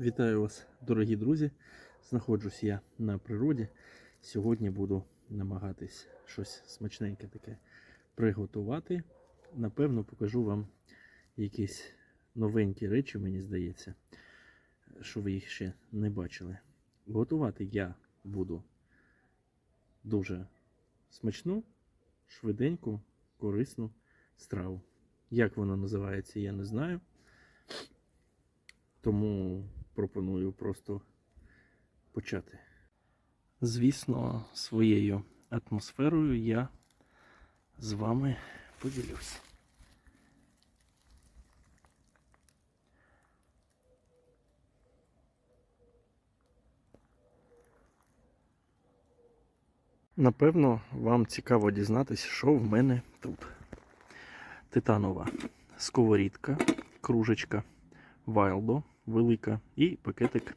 Вітаю вас, дорогі друзі. Знаходжусь я на природі. Сьогодні буду намагатись щось смачненьке таке приготувати. Напевно, покажу вам якісь новенькі речі, мені здається, що ви їх ще не бачили. Готувати я буду дуже смачну, швиденьку, корисну страву. Як вона називається, я не знаю. Тому пропоную просто почати. Звісно, своєю атмосферою я з вами поділюсь. Напевно, вам цікаво дізнатися, що в мене тут. Титанова сковорідка, кружечка Wildо велика і пакетик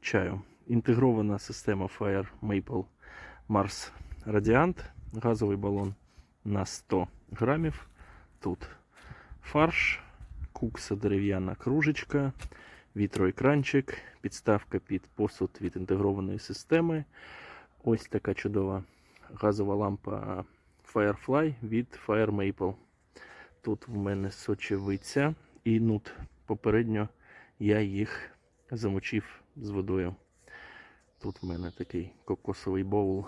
чаю. Інтегрована система Fire Maple Mars Radiant, газовий балон на 100 грамів. Тут фарш, кукса дерев'яна кружечка, вітроекранчик, підставка під посуд від інтегрованої системи. Ось така чудова газова лампа Firefly від Fire Maple. Тут в мене сочевиця і нут. Попередньо я їх замочив з водою. Тут в мене такий кокосовий боул.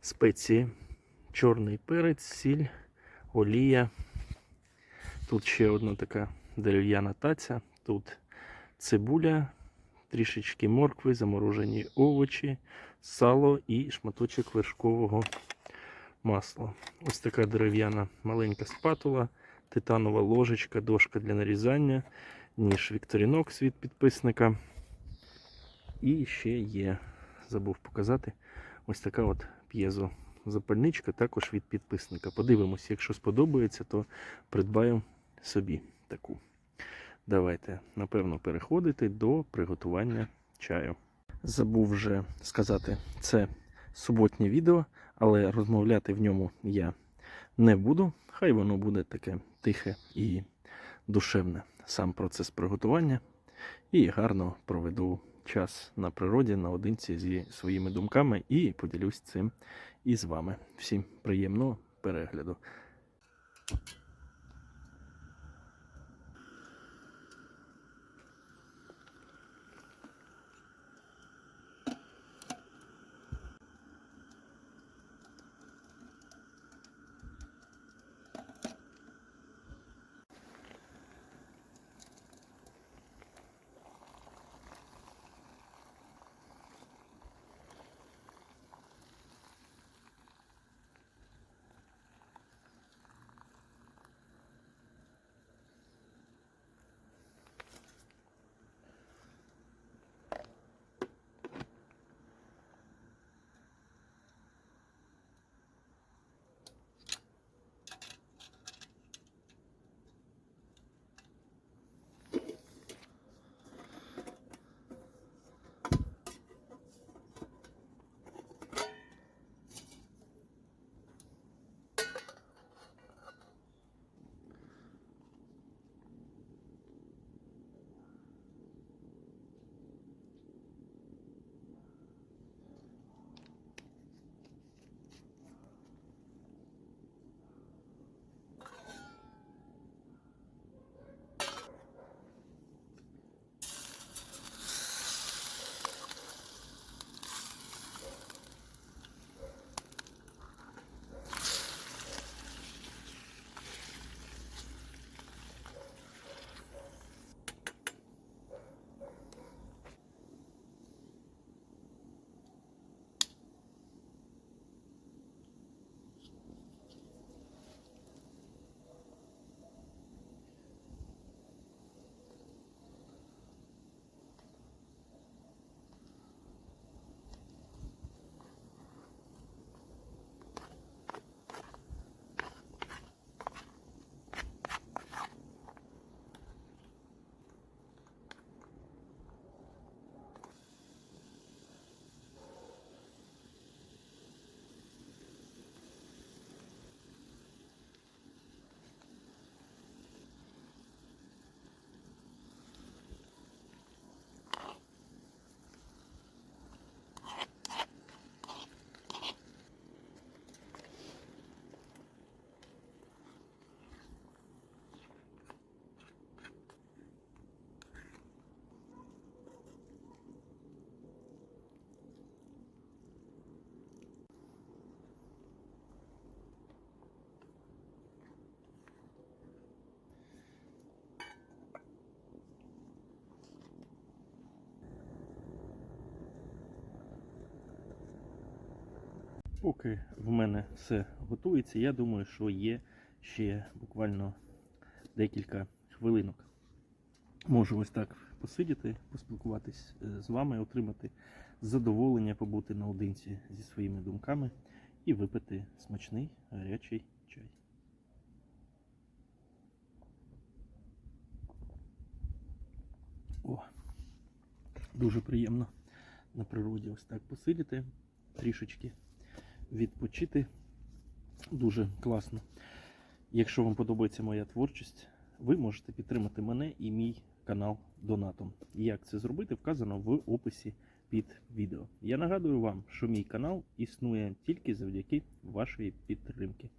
Спеції, чорний перець, сіль, олія. Тут ще одна така дерев'яна таця. Тут цибуля, трішечки моркви, заморожені овочі, сало і шматочок вершкового масла. Ось така дерев'яна маленька спатула, титанова ложечка, дошка для нарізання, ніж Victorinox від підписника. І ще є, забув показати, ось така от п'єзо запальничка також від підписника. Подивимось, якщо сподобається, то придбаю собі таку. Давайте, напевно, переходити до приготування чаю. Забув вже сказати, це суботнє відео, але розмовляти в ньому я не буду. Хай воно буде таке тихе і душевне. Сам процес приготування. І гарно проведу час на природі наодинці зі своїми думками і поділюсь цим із вами. Всім приємного перегляду. Поки в мене все готується, я думаю, що є ще буквально декілька хвилинок. Можу ось так посидіти, поспілкуватись е, з вами, отримати задоволення, побути наодинці зі своїми думками і випити смачний гарячий чай. О, дуже приємно на природі ось так посидіти, трішечки відпочити. Дуже класно. Якщо вам подобається моя творчість, ви можете підтримати мене і мій канал донатом. Як це зробити, вказано в описі під відео. Я нагадую вам, що мій канал існує тільки завдяки вашої підтримки.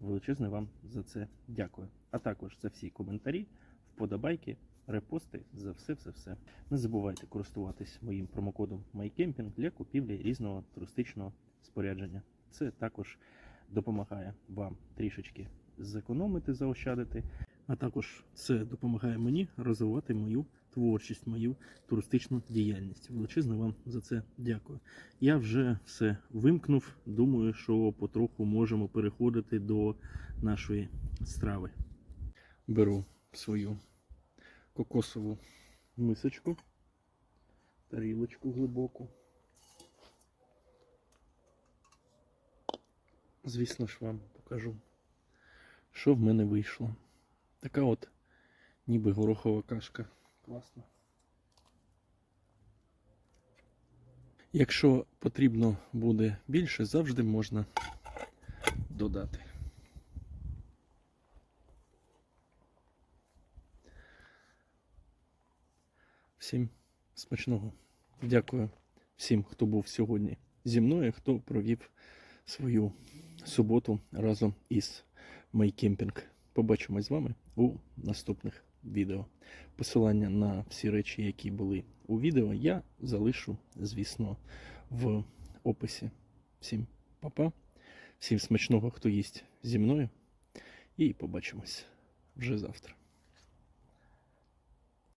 Величезне вам за це дякую. А також за всі коментарі, вподобайки, репости, за все, все, все. Не забувайте користуватись моїм промокодом MyCamping для купівлі різного туристичного спорядження. Це також допомагає вам трішечки зекономити, заощадити, а також це допомагає мені розвивати мою творчість, мою туристичну діяльність. Величезно вам за це дякую. Я вже все вимкнув. Думаю, що потроху можемо переходити до нашої страви. Беру свою кокосову мисочку, тарілочку глибоку. Звісно ж вам покажу, що в мене вийшло. Така от ніби горохова кашка. Класно. Якщо потрібно буде більше, завжди можна додати. Всім смачного. Дякую всім, хто був сьогодні зі мною, хто провів свою суботу разом із MyCamping. Побачимось з вами у наступних відео. Посилання на всі речі, які були у відео, я залишу, звісно, в описі. Всім па-па, всім смачного, хто їсть зі мною. І побачимось вже завтра.